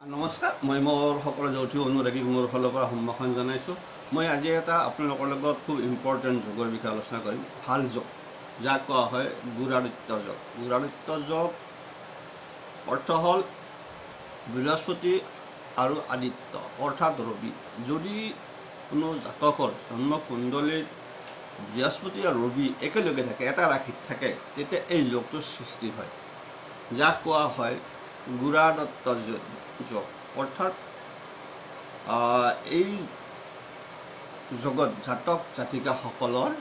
নমস্কাৰ মই মোৰ সকলো যৌথী অনুৰাগীক মোৰ ফালৰ পৰা সম্ভাষণ জনাইছোঁ। মই আজি এটা আপোনালোকৰ লগত খুব ইম্পৰ্টেণ্ট যোগৰ বিষয়ে আলোচনা কৰিম। ভাল যোগ যাক কোৱা হয় গুৰাদিত্য যোগ। গুৰাদিত্য যোগ অৰ্থ হ'ল বৃহস্পতি আৰু আদিত্য অৰ্থাৎ ৰবি। যদি কোনো জাতকৰ জন্ম কুণ্ডলীত বৃহস্পতি আৰু ৰবি একেলগে থাকে এটা ৰাশিত থাকে তেতিয়া এই যোগটোৰ সৃষ্টি হয়। যাক কোৱা হয় গুড়াদত্ত যোগ অৰ্থাৎ এই যোগত জাতক জাতিকাসকলৰ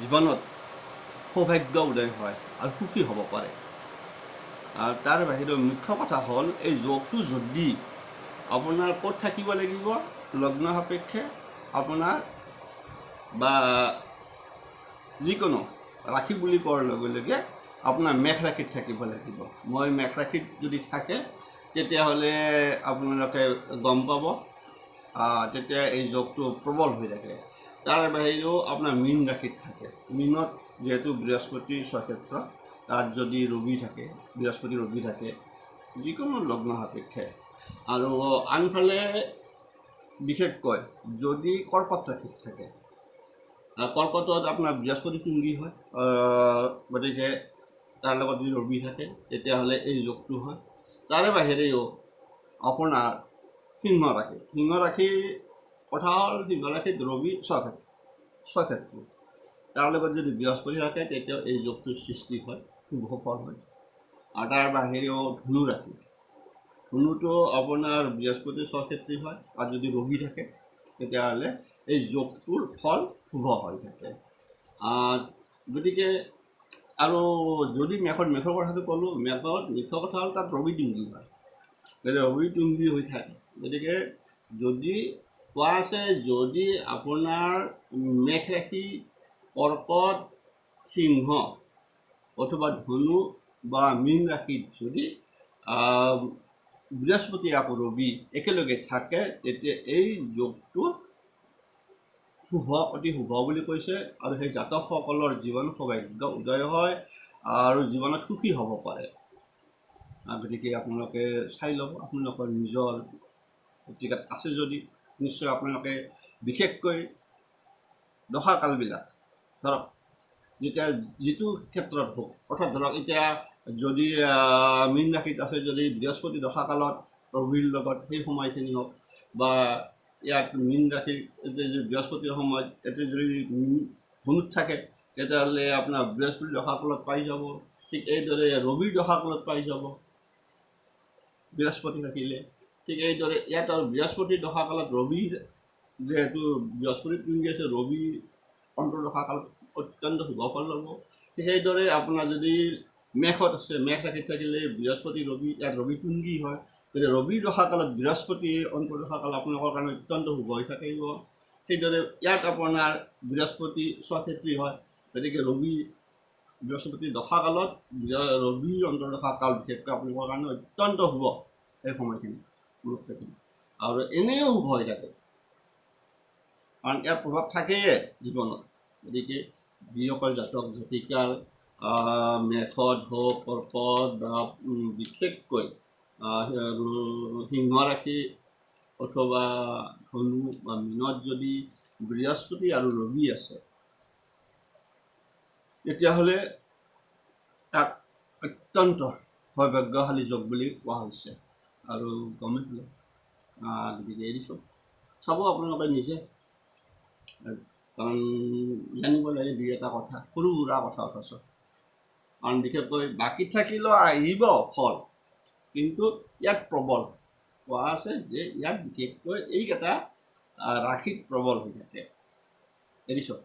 জীৱনত সৌভাগ্য উদয় হয় আৰু সুখী হ'ব পাৰে। তাৰ বাহিৰেও মুখ্য কথা হ'ল এই যোগটো যদি আপোনাৰ ক'ত থাকিব লাগিব লগ্ন সাপেক্ষে আপোনাৰ বা যিকোনো ৰাশি বুলি কোৱাৰ লগে লগে আপোনাৰ মেঘ ৰাশিত থাকিব লাগিব মই মেঘ ৰাশিত যদি থাকে তেতিয়াহ'লে আপোনালোকে গম পাব। তেতিয়া এই যোগটো প্ৰবল হৈ থাকে। তাৰ বাহিৰেও আপোনাৰ মীন ৰাশিত থাকে। মীনত যিহেতু বৃহস্পতিৰ স্বক্ষেত্ৰ তাত যদি ৰবি থাকে, বৃহস্পতি ৰবি থাকে, যিকোনো লগ্ন সাপেক্ষে। আৰু আনফালে, বিশেষকৈ যদি কৰ্কট ৰাশিত থাকে কৰ্কটত আপোনাৰ বৃহস্পতি তুংগী হয় গতিকে তাৰ লগত যদি ৰবি থাকে, তেতিয়াহ'লে এই যোগটো হয়। তাৰে বাহিৰেও আপোনাৰ সিংহ ৰাশি সিংহ ৰাশি কথা হ'ল সিংহ ৰাশিত ৰবি স্বক্ষেত্ৰ স্বক্ষেত্ৰ তাৰ লগত যদি বৃহস্পতি থাকে, তেতিয়াও এই যোগটোৰ সৃষ্টি হয়, শুভ ফল হয়। আৰু তাৰ বাহিৰেও ধনু ৰাশি ধনুটো আপোনাৰ বৃহস্পতিৰ স্বক্ষেত্ৰী হয়, আৰু যদি ৰবি থাকে, তেতিয়াহ'লে এই যোগটোৰ ফল শুভ হৈ থাকে। গতিকে আৰু যদি মেঘত মেঘৰ কথাটো ক'লোঁ মেঘত মেঘৰ কথা হ'ল তাত ৰবি টুংগি হয়। গতিকে ৰবি টুংগি হৈ থাকে। গতিকে যদি কোৱা আছে, যদি আপোনাৰ মেঘ ৰাশি কৰ্কট, সিংহ অথবা ধনু বা মীন ৰাশিত যদি বৃহস্পতি আকৌ ৰবি একেলগে থাকে, তেতিয়া এই যোগটো শুভ অতি শুভ বুলি কৈছে আৰু সেই জাতকসকলৰ জীৱন সৌভাগ্য উদয় হয় আৰু জীৱনত সুখী হ'ব পাৰে। গতিকে আপোনালোকে চাই ল'ব আপোনালোকৰ নিজৰ পত্ৰিকাত আছে যদি নিশ্চয় আপোনালোকে বিশেষকৈ দশাকালবিলাক ধৰক যেতিয়া যিটো ক্ষেত্ৰত হওক অৰ্থাৎ ধৰক এতিয়া যদি মীন ৰাশিত আছে যদি বৃহস্পতি দশাকালত ৰবিৰ লগত সেই সময়খিনি হওক বা ইয়াত মীন ৰাশি এতিয়া যদি বৃহস্পতিৰ সময়ত এতিয়া যদি ধনুত থাকে, তেতিয়াহ'লে আপোনাৰ বৃহস্পতি দশাকালত পাই যাব। ঠিক এইদৰে ৰবিৰ দশাকালত পাই যাব। বৃহস্পতি থাকিলে। ঠিক এইদৰে ইয়াত আৰু বৃহস্পতিৰ দশাকালত ৰবি, যিহেতু বৃহস্পতি পিন্ধি আছে, ৰবি অন্তৰ্দশাকালত অত্যন্ত শুভ ফল ল'ব ঠিক সেইদৰে আপোনাৰ যদি মেঘত আছে, মেঘ ৰাশিত থাকিলে বৃহস্পতি, ৰবি, ইয়াত ৰবি তুংগী হয়। গতিকে ৰবি দশাকালত বৃহস্পতি অন্তৰ্দশাকাল আপোনালোকৰ কাৰণে অত্যন্ত শুভ হৈ থাকিব সেইদৰে ইয়াত আপোনাৰ বৃহস্পতি স্বক্ষেত্ৰী হয়। গতিকে ৰবি বৃহস্পতি দশাকালত ৰবি অন্তৰ্দশাকাল বিশেষকৈ আপোনালোকৰ কাৰণে অত্যন্ত শুভ সেই সময়খিনি মুহূৰ্তখিনি আৰু এনেও শুভ হৈ থাকে। কাৰণ ইয়াৰ প্ৰভাৱ থাকেই জীৱনত। গতিকে যিসকল জাতক, জাতিকাৰ মেঘত হওক কৰ্কট বা বিশেষকৈ সিংহ ৰাশি অথবা ধনু বা মীনত যদি বৃহস্পতি আৰু ৰবি আছে, তেতিয়াহ'লে তাক অত্যন্ত সৌভাগ্যশালী যোগ বুলি কোৱা হৈছে। আৰু গমেই পালে গতিকে এৰিছোঁ চাব আপোনালোকে নিজে। কাৰণ জানিব লাগে দুই এটা কথা, সৰু সুৰা কথা, অথচ। কাৰণ বিশেষকৈ বাকীত থাকিলেও আহিব ফল। কিন্তু ইয়াত প্ৰবল। কোৱা আছে যে ইয়াত বিশেষকৈ এইকেইটা ৰাশিত প্ৰবল হৈ থাকে। এৰিছোঁ